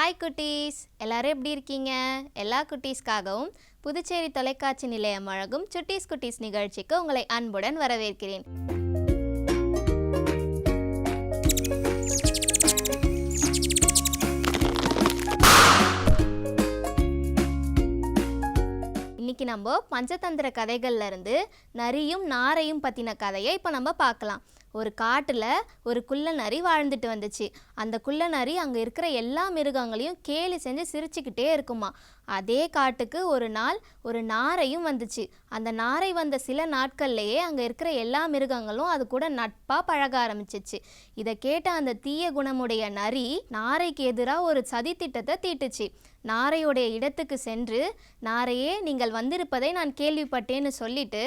Hi குட்டீஸ். எல்லாரும் எப்படி இருக்கீங்க? எல்லா குட்டீஸ்க்காகவும் புதுச்சேரி தொலைக்காட்சி நிலையம் வழங்கும் சுட்டீஸ் குட்டீஸ் நிகழ்ச்சிக்கு உங்களை அன்புடன் வரவேற்கிறேன். இன்னைக்கு நம்ம பஞ்சதந்திர கதைகள்ல இருந்து நரியும் நாரையும் பற்றின கதையை இப்போ நம்ம பார்க்கலாம். ஒரு காட்டில் ஒரு குள்ள நரி வாழ்ந்துட்டு வந்துச்சு. அந்த குள்ள நரி அங்கே இருக்கிற எல்லா மிருகங்களையும் கேலி செஞ்சு சிரிச்சுக்கிட்டே இருக்குமா. அதே காட்டுக்கு ஒரு நாள் ஒரு நாரையும் வந்துச்சு. அந்த நாரை வந்த சில நாட்கள்லேயே அங்கே இருக்கிற எல்லா மிருகங்களும் அது கூட நட்பாக பழக ஆரம்பிச்சிச்சு. இதை கேட்ட அந்த தீய குணமுடைய நரி நாரைக்கு எதிராக ஒரு சதி திட்டத்தை தீட்டுச்சு. நாரையுடைய இடத்துக்கு சென்று நாரையே நீங்கள் வந்திருப்பதை நான் கேள்விப்பட்டேன்னு சொல்லிட்டு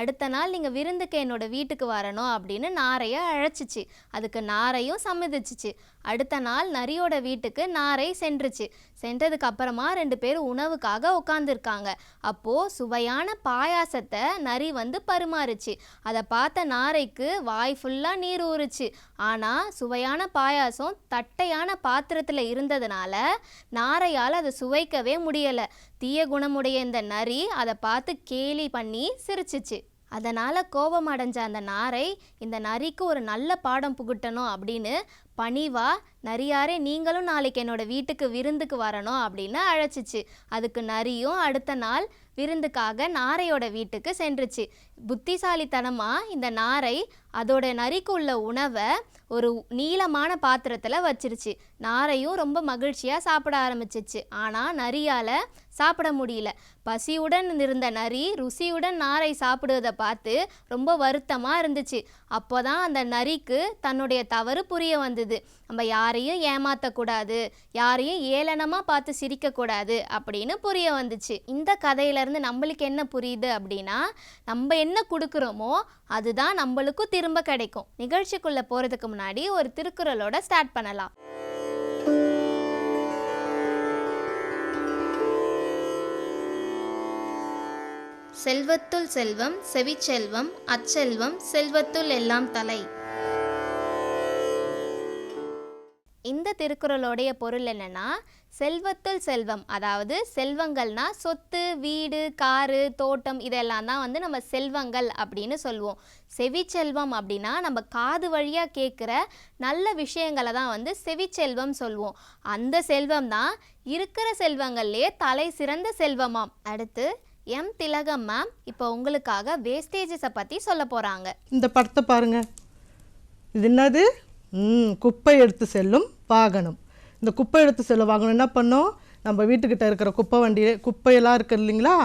அடுத்த நாள் நீங்கள் விருந்துக்கு என்னோட வீட்டுக்கு வரணும் அப்படின்னு நாரையை அழைச்சிச்சு. அதுக்கு நாரையும் சம்மதிச்சிச்சு. அடுத்த நாள் நரியோட வீட்டுக்கு நாரை சென்றுச்சு. சென்றதுக்கு அப்புறமா ரெண்டு பேரும் உணவுக்காக உட்காந்துருக்காங்க அப்போ சுவையான பாயாசத்தை நரி வந்து பரிமாறுச்சு. அதை பார்த்த நாரைக்கு வாய் ஃபுல்லாக நீர் ஊறுச்சு. ஆனால் சுவையான பாயாசம் தட்டையான பாத்திரத்தில் இருந்ததுனால நாரையால் அதை சுவைக்கவே முடியலை. தீய குணமுடைய இந்த நரி அதை பார்த்து கேலி பண்ணி சிரிச்சிச்சு. அதனால் கோபம் அடைஞ்ச அந்த நாரை இந்த நரிக்கு ஒரு நல்ல பாடம் புகட்டணும் அப்படின்னு பணிவா நரியாரே நீங்களும் நாளைக்கு என்னோட வீட்டுக்கு விருந்துக்கு வரணும் அப்படின்னு அழைச்சிச்சு. அதுக்கு நரியும் அடுத்த நாள் விருந்துக்காக நாரையோட வீட்டுக்கு சென்றுச்சு. புத்திசாலித்தனமாக இந்த நாரை அதோட நரிக்கு உள்ள உணவை ஒரு நீளமான பாத்திரத்தில் வச்சிருச்சு. நாரையும் ரொம்ப மகிழ்ச்சியாக சாப்பிட ஆரம்பிச்சிச்சு. ஆனால் நரியால் சாப்பிட முடியல. பசியுடன் இருந்த நரி ருசியுடன் நாரை சாப்பிடுவதை பார்த்து ரொம்ப வருத்தமாக இருந்துச்சு. அப்போ தான் அந்த நரிக்கு தன்னுடைய தவறு புரிய வந்தது. நம்ம யாரையும் ஏமாற்றக்கூடாது யாரையும் ஏளனமாக பார்த்து சிரிக்கக்கூடாது அப்படின்னு புரிய வந்துச்சு. இந்த கதையிலேருந்து நம்மளுக்கு என்ன புரியுது அப்படின்னா நம்ம என்ன கொடுக்குறோமோ அதுதான் நம்மளுக்கும் திரும்ப கிடைக்கும். நிகழ்ச்சிக்குள்ளே போகிறதுக்கு முன்னாடி முன்னாடி ஒரு திருக்குறளோட ஸ்டார்ட் பண்ணலாம். செல்வத்துள் செல்வம் செவிச்செல்வம் அச்செல்வம் செல்வத்துள் எல்லாம் தலை. இந்த திருக்குறளோடைய பொருள் என்னன்னா செல்வத்துள் செல்வம். அதாவது செல்வங்கள்னா சொத்து வீடு காரு தோட்டம் இதெல்லாம் தான் வந்து நம்ம செல்வங்கள் அப்படின்னு சொல்லுவோம் செவிச்செல்வம் அப்படின்னா நம்ம காது வழியாக கேட்குற நல்ல விஷயங்களை தான் வந்து செவிச்செல்வம் சொல்லுவோம் அந்த செல்வம் தான் இருக்கிற செல்வங்கள்லேயே தலை சிறந்த செல்வமாம். அடுத்து எம் திலகம் மேம் இப்போ உங்களுக்காக வேஸ்டேஜஸை பற்றி சொல்ல போகிறாங்க இந்த படத்தை பாருங்கள் இது என்னது? குப்பை எடுத்து செல்லும் வாகனம். இந்த குப்பை எடுத்து செல்லும் வாகனம் என்ன பண்ணோம்? நம்ம வீட்டுக்கிட்ட இருக்கிற குப்பை வண்டியில் குப்பையெல்லாம் இருக்குது இல்லைங்களா?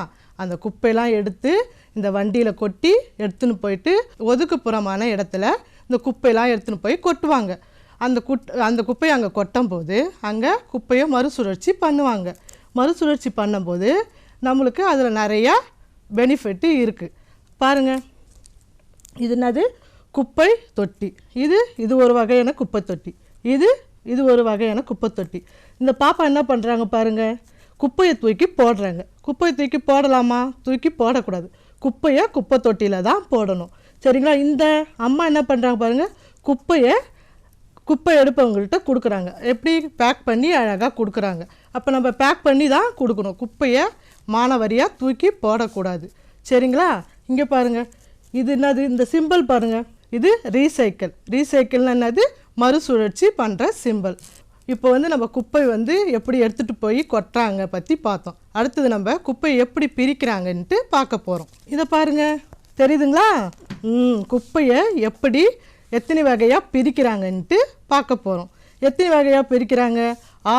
அந்த குப்பையெல்லாம் எடுத்து இந்த வண்டியில் கொட்டி எடுத்துன்னு போயிட்டு ஒதுக்குப்புறமான இடத்துல இந்த குப்பையெல்லாம் எடுத்துன்னு போய் கொட்டுவாங்க. அந்த குட் அந்த குப்பையை அங்கே கொட்டும் போது அங்கே குப்பையை மறுசுழற்சி பண்ணுவாங்க. மறுசுழற்சி பண்ணும்போது நம்மளுக்கு அதில் நிறையா பெனிஃபிட்டு இருக்குது பாருங்கள் இது என்னது? குப்பை தொட்டி. இது இது ஒரு வகையான குப்பை தொட்டி. இது இது ஒரு வகையான குப்பை தொட்டி. இந்த பாப்பா என்ன பண்ணுறாங்க பாருங்க? குப்பையை தூக்கி போடுறாங்க. குப்பையை தூக்கி போடலாமா? தூக்கி போடக்கூடாது. குப்பையை குப்பை தொட்டியில் தான் போடணும். சரிங்களா? இந்த அம்மா என்ன பண்ணுறாங்க பாருங்கள் குப்பையை குப்பை எடுப்பவங்கள்ட்ட கொடுக்குறாங்க. எப்படி? பேக் பண்ணி அழகாக கொடுக்குறாங்க. அப்போ நம்ம பேக் பண்ணி தான் கொடுக்கணும். குப்பையை மானவரியாக தூக்கி போடக்கூடாது. சரிங்களா? இங்கே பாருங்கள் இது என்னது? இந்த சிம்பிள் பாருங்கள் இது ரீசைக்கிள் ரீசைக்கிள்னா என்னது? மறுசுழற்சி பண்ணுற சிம்பிள் இப்போ வந்து நம்ம குப்பை வந்து எப்படி எடுத்துகிட்டு போய் கொட்டுறாங்க பற்றி பார்த்தோம். அடுத்தது நம்ம குப்பையை எப்படி பிரிக்கிறாங்கன்ட்டு பார்க்க போகிறோம் இதை பாருங்கள் தெரியுதுங்களா? ம் குப்பையை எப்படி எத்தனை வகையாக பிரிக்கிறாங்கன்ட்டு பார்க்க போகிறோம் எத்தனை வகையாக பிரிக்கிறாங்க?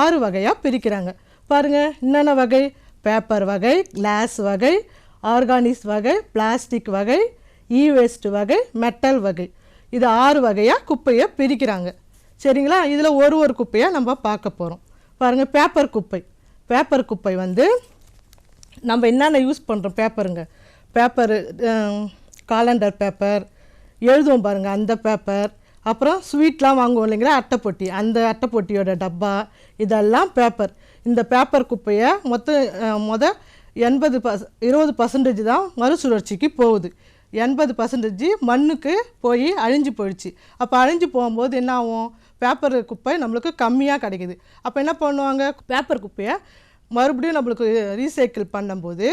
ஆறு வகையாக பிரிக்கிறாங்க. பாருங்கள் என்னென்ன வகை? பேப்பர் வகை கிளாஸ் வகை ஆர்கானிக்ஸ் வகை பிளாஸ்டிக் வகை E இ வேஸ்ட் வகை மெட்டல் வகை. இது ஆறு வகையாக குப்பையை பிரிக்கிறாங்க. சரிங்களா? இதில் ஒரு ஒரு குப்பையாக நம்ம பார்க்க போகிறோம் பாருங்கள் பேப்பர் குப்பை. பேப்பர் குப்பை வந்து நம்ம என்னென்ன யூஸ் பண்ணுறோம் பேப்பருங்க பேப்பரு காலண்டர் பேப்பர் எழுதுவோம் பாருங்கள் அந்த பேப்பர் அப்புறம் ஸ்வீட்லாம் வாங்குவோம் இல்லைங்களா? அட்டைப்பொட்டி. அந்த அட்டைப்பொட்டியோட டப்பா இதெல்லாம் பேப்பர் இந்த பேப்பர் குப்பையை மொத்தம் மொதல் எண்பது பர்ஸ் இருபது பர்சன்டேஜ் தான் மறுசுழற்சிக்கு போகுது. எண்பது பர்சன்டேஜ் மண்ணுக்கு போய் அழிஞ்சு போயிடுச்சு. அப்போ அழிஞ்சு போகும்போது என்ன ஆகும் பேப்பர் குப்பை நம்மளுக்கு கம்மியாக கிடைக்குது. அப்போ என்ன பண்ணுவாங்க? பேப்பர் குப்பையை மறுபடியும் நம்மளுக்கு ரீசைக்கிள் பண்ணும்போது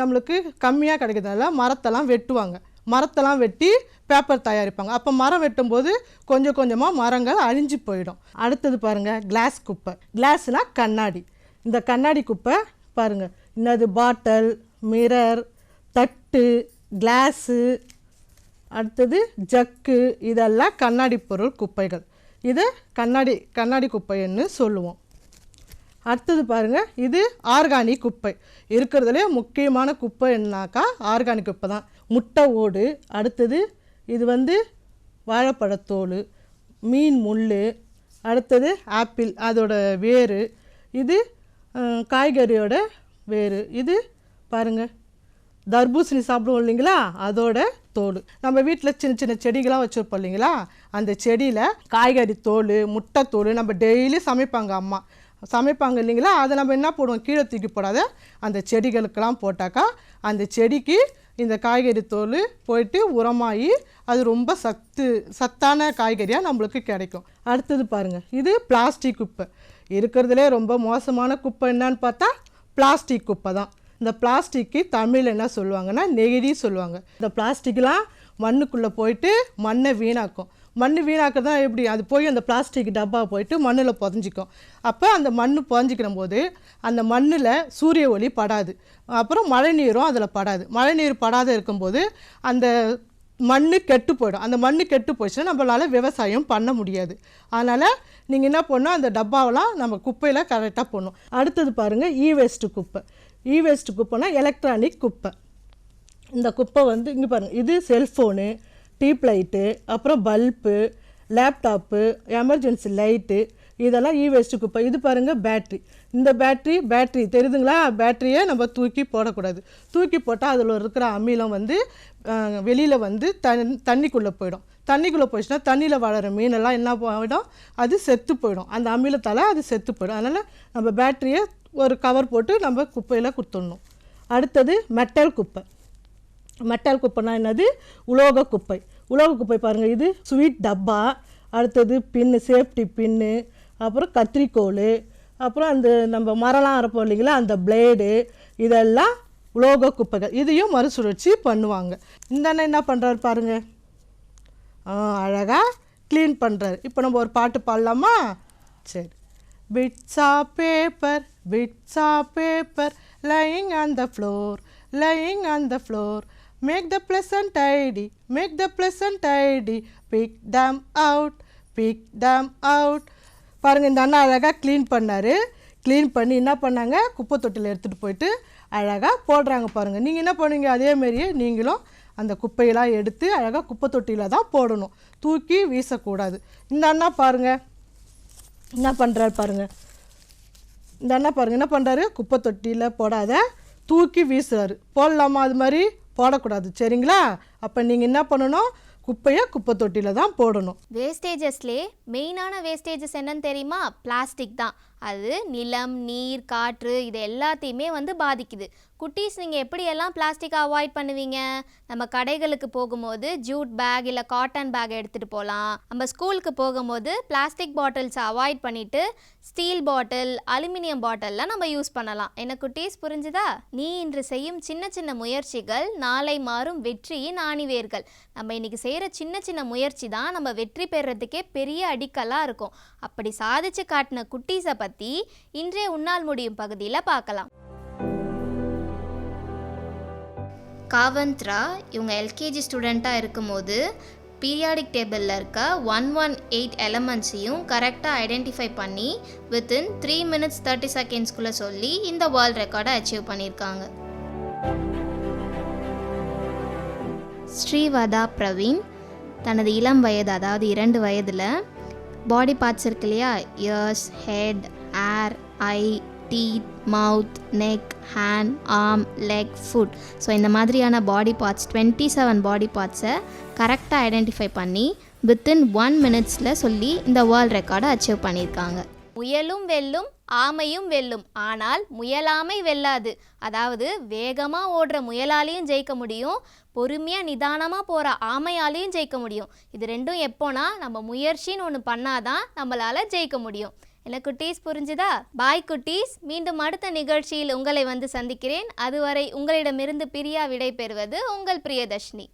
நம்மளுக்கு கம்மியாக கிடைக்கிறதுனால மரத்தெல்லாம் வெட்டுவாங்க. மரத்தெல்லாம் வெட்டி பேப்பர் தயாரிப்பாங்க. அப்போ மரம் வெட்டும்போது கொஞ்சம் கொஞ்சமாக மரங்கள் அழிஞ்சு போயிடும். அடுத்தது பாருங்கள் கிளாஸ் குப்பை. கிளாஸ்னால் கண்ணாடி. இந்த கண்ணாடி குப்பை பாருங்கள் என்னது? பாட்டில் மிரர் தட்டு கிளாஸு அடுத்தது ஜக்கு இதெல்லாம் கண்ணாடி பொருள் குப்பைகள். இதை கண்ணாடி கண்ணாடி குப்பைன்னு சொல்லுவோம். அடுத்தது பாருங்கள் இது ஆர்கானிக் குப்பை. இருக்கிறதுலே முக்கியமான குப்பை என்னாக்கா? ஆர்கானிக் குப்பை தான். முட்டை ஓடு அடுத்தது இது வந்து வாழைப்பழத்தோல் மீன் முள் அடுத்தது ஆப்பிள் அதோட வேறு இது காய்கறியோட வேறு இது பாருங்கள் தர்பூசணி சாப்பிடுவோம் இல்லைங்களா? அதோட தோல் நம்ம வீட்டில் சின்ன சின்ன செடிகளாக வச்சுருப்போம் இல்லைங்களா? அந்த செடியில் காய்கறி தோல் முட்டை தோல் நம்ம டெய்லி சமைப்பாங்க அம்மா. சமைப்பாங்க இல்லைங்களா? அதை நம்ம என்ன போடுவோம்? கீழே தூக்கி போடாத அந்த செடிகளுக்கெல்லாம் போட்டாக்கா அந்த செடிக்கு இந்த காய்கறி தோல் போயிட்டு உரமாகி அது ரொம்ப சத்து சத்தான காய்கறியாக நம்மளுக்கு கிடைக்கும். அடுத்தது பாருங்கள் இது பிளாஸ்டிக் குப்பை. இருக்கிறதுலே ரொம்ப மோசமான குப்பை என்னன்னு பார்த்தா பிளாஸ்டிக் குப்பை தான். இந்த பிளாஸ்டிக்கு தமிழ் என்ன சொல்லுவாங்கன்னா நெகிழி சொல்லுவாங்க. இந்த பிளாஸ்டிக்லாம் மண்ணுக்குள்ளே போயிட்டு மண்ணை வீணாக்கும். மண் வீணாக்க எப்படி? அது போய் அந்த பிளாஸ்டிக் டப்பா போயிட்டு மண்ணில் புதஞ்சிக்கும். அப்போ அந்த மண் புதஞ்சிக்கிற போது அந்த மண்ணில் சூரிய ஒளி படாது. அப்புறம் மழை நீரும் அதில் படாது. மழை நீர் படாத இருக்கும்போது அந்த மண் கெட்டு போயிடும். அந்த மண் கெட்டு போயிடுச்சுன்னா நம்மளால் விவசாயம் பண்ண முடியாது. அதனால் நீங்கள் என்ன பண்ணணும்? அந்த டப்பாவெல்லாம் நம்ம குப்பையில் கரெக்டாக போடணும். அடுத்தது பாருங்கள் இ வேஸ்ட்டு குப்பை. இ வேஸ்ட் குப்பைனா எலக்ட்ரானிக் குப்பை. இந்த குப்பை வந்து இங்கே பாருங்கள் இது செல்ஃபோனு டியூப் லைட்டு அப்புறம் பல்பு லேப்டாப்பு எமர்ஜென்சி லைட்டு இதெல்லாம் இ வேஸ்ட் குப்பை. இது பாருங்கள் பேட்ரி இந்த பேட்ரி பேட்ரி தெரியுதுங்களா? பேட்ரியை நம்ம தூக்கி போடக்கூடாது. தூக்கி போட்டால் அதில் இருக்கிற அமிலம் வந்து வெளியில் வந்து தண் தண்ணிக்குள்ளே போயிடும். தண்ணிக்குள்ளே போயிடுச்சுன்னா தண்ணியில் வளர மீனெல்லாம் என்ன போயிடும் அது செத்து போயிடும். அந்த அமிலத்தால் அது செத்து போயிடும். அதனால் நம்ம பேட்டரியை ஒரு கவர் போட்டு நம்ம குப்பையில் கொடுத்துடணும். அடுத்தது மெட்டல் குப்பை. மெட்டல் குப்பைனா என்னது? உலோக குப்பை. உலோக குப்பை பாருங்கள் இது ஸ்வீட் டப்பா. அடுத்தது பின்னு சேஃப்டி பின்னு அப்புறம் கத்திரிக்கோல் அப்புறம் அந்த நம்ம மரம்லாம் அரைப்போம் இல்லைங்களா அந்த பிளேடு இதெல்லாம் உலோக குப்பைகள். இதையும் மறுசுழற்சி பண்ணுவாங்க. இந்த அண்ணன் என்ன பண்ணுறாரு பாருங்கள் அழகாக க்ளீன் பண்ணுறாரு இப்போ நம்ம ஒரு பாட்டு பாடலாமா? சரி. Bits of paper bits of paper lying on the floor lying on the floor make the pleasant tidy make the pleasant tidy. Pick them out pick them out பாருங்கள் இந்த அண்ணா அழகாக க்ளீன் பண்ணார். க்ளீன் பண்ணி என்ன பண்ணாங்க? குப்பை தொட்டியில் எடுத்துகிட்டு போயிட்டு அழகாக போடுறாங்க பாருங்கள் நீங்கள் என்ன பண்ணுவீங்க? அதே மாதிரியே நீங்களும் அந்த குப்பையெல்லாம் எடுத்து அழகாக குப்பை தொட்டியில் தான் போடணும். தூக்கி வீசக்கூடாது. இந்த அண்ணா பாருங்கள் என்ன பண்ணுறாரு பாருங்கள் இந்த அண்ணா பாருங்கள் என்ன பண்ணுறாரு குப்பை தொட்டியில் போடாத தூக்கி வீசுறாரு. போடலாமா அது மாதிரி? போடக்கூடாது. சரிங்களா? அப்போ நீங்கள் என்ன பண்ணணும்? குப்பையை குப்பை தொட்டியில் தான் போடணும். வேஸ்டேஜஸ்லே மெயினான வேஸ்டேஜஸ் என்னன்னு தெரியுமா? பிளாஸ்டிக் தான். அது நிலம் நீர் காற்று இது எல்லாத்தையுமே வந்து பாதிக்குது. குட்டீஸ் நீங்கள் எப்படியெல்லாம் பிளாஸ்டிக்கை அவாய்ட் பண்ணுவீங்க? நம்ம கடைகளுக்கு போகும்போது ஜூட் பேக் இல்லை காட்டன் பேக் எடுத்துகிட்டு போகலாம் நம்ம ஸ்கூலுக்கு போகும்போது பிளாஸ்டிக் பாட்டில்ஸை அவாய்ட் பண்ணிவிட்டு ஸ்டீல் பாட்டில் அலுமினியம் பாட்டில்லாம் நம்ம யூஸ் பண்ணலாம். என்ன குட்டீஸ் புரிஞ்சுதா? நீ இன்று செய்யும் சின்ன சின்ன முயற்சிகள் நாளை மாறும் வெற்றியின் ஆணிவேர்கள். நம்ம இன்னைக்கு செய்கிற சின்ன சின்ன முயற்சி தான் நம்ம வெற்றி பெறுறதுக்கே பெரிய அடிக்கலாக இருக்கும். அப்படி சாதிச்சு காட்டின குட்டீஸை பற்றி இன்றைய உன்னால் முடியும் பகுதியில் பார்க்கலாம் காவந்த்ரா இவங்க எல்கேஜி ஸ்டூடெண்ட்டாக இருக்கும்போது பீரியாடிக் டேபிளில் இருக்க ஒன் ஒன் எயிட் எலமெண்ட்ஸையும் கரெக்டாக ஐடென்டிஃபை பண்ணி வித்தின் த்ரீ மினிட்ஸ் தேர்ட்டி செகண்ட்ஸ்குள்ளே சொல்லி இந்த வேர்ல்ட் ரெக்கார்டை அச்சீவ் பண்ணியிருக்காங்க. ஸ்ரீவதா பிரவீன் தனது இளம் வயது அதாவது இரண்டு வயதில் பாடி பார்ட்ஸ் இருக்கு இல்லையா? Ears head hair eye teeth mouth neck hand arm leg foot so இந்த மாதிரியான body parts twenty seven body பார்ட்ஸை கரெக்டாக ஐடென்டிஃபை பண்ணி வித்தின் ஒன் மினிட்ஸில் சொல்லி இந்த வேர்ல்ட் ரெக்கார்டை அச்சீவ் பண்ணியிருக்காங்க. முயலும் வெல்லும் ஆமையும் வெல்லும். ஆனால் முயலாமை வெல்லாது. அதாவது வேகமாக ஓடுற முயலாலையும் ஜெயிக்க முடியும். பொறுமையாக நிதானமாக போகிற ஆமையாலையும் ஜெயிக்க முடியும். இது ரெண்டும் எப்போனா நம்ம முயற்சின்னு ஒன்று பண்ணாதான் நம்மளால் ஜெயிக்க முடியும். என்ன குட்டீஸ் புரிஞ்சுதா? பாய் குட்டீஸ். மீண்டும் அடுத்த நிகழ்ச்சியில் உங்களை வந்து சந்திக்கிறேன். அதுவரை உங்களிடமிருந்து பிரியா விடை பெறுவது உங்கள் பிரியதர்ஷினி.